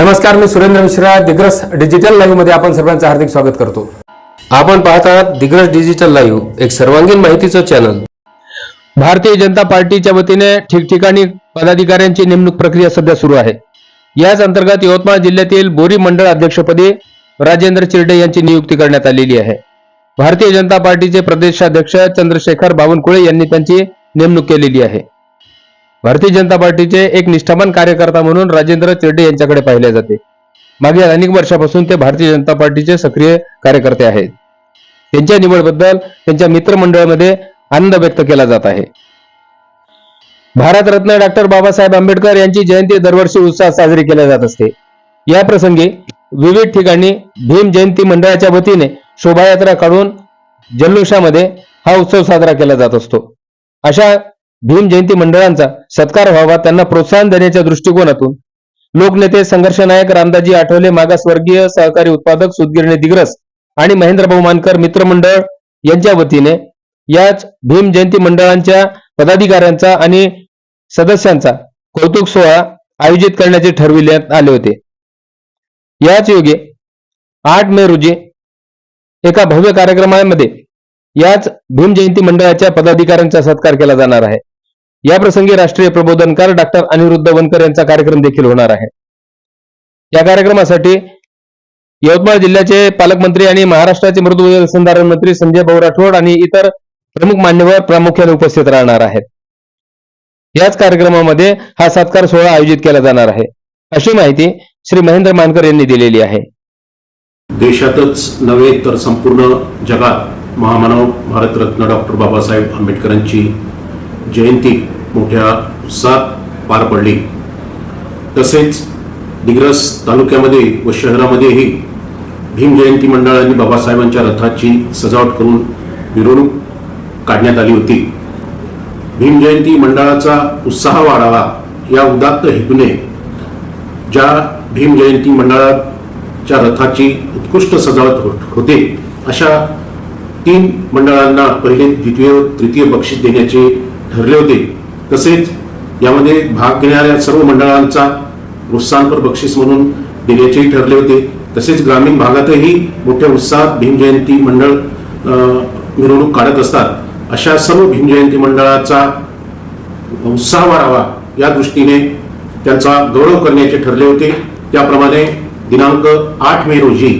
नमस्कार मी सुरेंद्र मिश्रा दिग्रस डिजिटल लाईव्हमध्ये आपण सर्वांचं हार्दिक स्वागत करतो. आपण पाहत आहात दिग्रस डिजिटल लाईव्ह एक सर्वांगीण माहितीचं चॅनल भारतीय जनता पार्टीच्या वतीने ठिकठिकाणी पदाधिकाऱ्यांची नेमणूक प्रक्रिया सध्या सुरू आहे. याच अंतर्गत यवतमाळ जिल्ह्यातील बोरी मंडळ अध्यक्षपदी राजेंद्र चिरडे यांची नियुक्ती करण्यात आलेली आहे. भारतीय जनता पार्टीचे प्रदेशाध्यक्ष चंद्रशेखर बावनकुळे यांनी त्यांची नेमणूक केलेली आहे. भारतीय जनता पार्टीचे एक निष्ठावान कार्यकर्ता म्हणून राजेंद्र चेड्डे यांच्याकडे पाहिले जाते. मागील अनेक वर्षापासून ते भारतीय जनता पार्टीचे सक्रिय कार्यकर्ते आहेत. त्यांच्या निवडबद्दल त्यांच्या मित्रमंडळामध्ये आनंद व्यक्त केला जात आहे. भारतरत्न डॉक्टर बाबासाहेब आंबेडकर यांची जयंती दरवर्षी उत्साहात साजरी केल्या जात असते. या प्रसंगी विविध ठिकाणी भीम जयंती मंडळाच्या वतीने शोभायात्रा काढून जल्लोषामध्ये हा उत्सव साजरा केला जात असतो. अशा भीम जयंती मंडळांचा सत्कार व्हावा त्यांना प्रोत्साहन देण्याच्या दृष्टिकोनातून लोकनेते संघर्षनायक रामदाजी आठवले मागासवर्गीय सहकारी उत्पादक सुदगिरणे दिग्रस आणि महेंद्र भाऊ मानकर मित्रमंडळ यांच्या वतीने याच भीम जयंती मंडळांच्या पदाधिकाऱ्यांचा आणि सदस्यांचा कौतुक सोहळा आयोजित करण्याचे ठरविण्यात आले होते. याच योगे आठ मे रोजी एका भव्य कार्यक्रमामध्ये याच भीम जयंती मंडळाच्या पदाधिकाऱ्यांचा सत्कार केला जाणार आहे. या प्रसंगी राष्ट्रीय प्रबोधनकार डॉक्टर अनिरुद्ध वनकर यांचा कार्यक्रम देखील होणार आहे. या कार्यक्रमासाठी यवतमाळ जिल्ह्याचे पालकमंत्री आणि महाराष्ट्राचे मृदू संधारण मंत्री संजय भाऊ राठोड आणि इतर प्रमुख मान्यवर प्रामुख्याने उपस्थित राहणार आहेत. याच कार्यक्रमामध्ये हा सत्कार सोहळा आयोजित केला जाणार आहे. अशी माहिती श्री महेंद्र मानकर यांनी दिलेली आहे. देशातच नव्हे तर संपूर्ण जगात महामानव भारतरत्न डॉक्टर बाबासाहेब आंबेडकरांची जयंती मोठ्या उत्साहात पार पडली. तसेच दिग्रस तालुक्यामध्ये व शहरामध्येही भीम जयंती मंडळाने बाबासाहेबांच्या रथाची सजावट करून मिरवणूक काढण्यात आली होती. भीम जयंती मंडळाचा उत्साह वाढावा या उदात्त हेतूने ज्या भीम जयंती मंडळाच्या रथाची उत्कृष्ट सजावट हो-, होते अशा तीन मंडळांना पहिले द्वितीय तृतीय बक्षीस देण्याचे ठरले होते. तसेच यामध्ये भाग घेणाऱ्या सर्व मंडळांचा प्रोत्साहनपर बक्षीस म्हणून देण्याचेही ठरले होते. तसेच ग्रामीण भागातही मोठ्या उत्साहात भीमजयंती मंडळ मिरवणूक काढत असतात. अशा सर्व भीमजयंती मंडळाचा उत्साह वाढावा या दृष्टीने त्यांचा गौरव करण्याचे ठरले होते. त्याप्रमाणे दिनांक आठ मे रोजी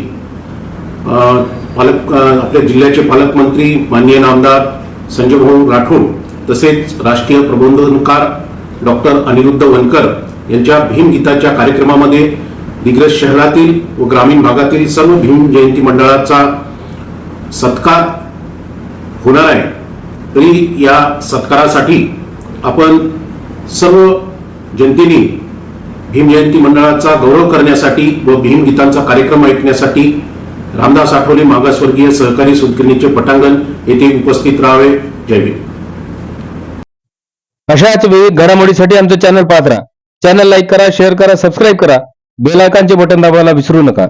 पालक आपल्या जिल्ह्याचे पालकमंत्री माननीय नामदार संजयभाऊ राठोड तसेच राष्ट्रीय प्रबोधनकार डॉक्टर अनिरुद्ध वनकर यांच्या भीम गीताच्या कार्यक्रमामध्ये दिग्रज शहरातील व ग्रामीण भागातील सर्व भीम जयंती मंडळाचा सत्कार होणार आहे. तरी या सत्कारासाठी आपण सर्व जनतेने भीम जयंती मंडळाचा गौरव करण्यासाठी व भीम गीतांचा कार्यक्रम ऐकण्यासाठी रामदास आठवले मागासवर्गीय सहकारी सुदगिरणीचे पटांगण येथे उपस्थित राहावे. जय भीम. अशाच वेळी घडामोडीसाठी आमचं चॅनल पाहत राहा. चॅनल लाईक करा शेअर करा सबस्क्राईब करा. बेल बटन दाबायला विसरू नका.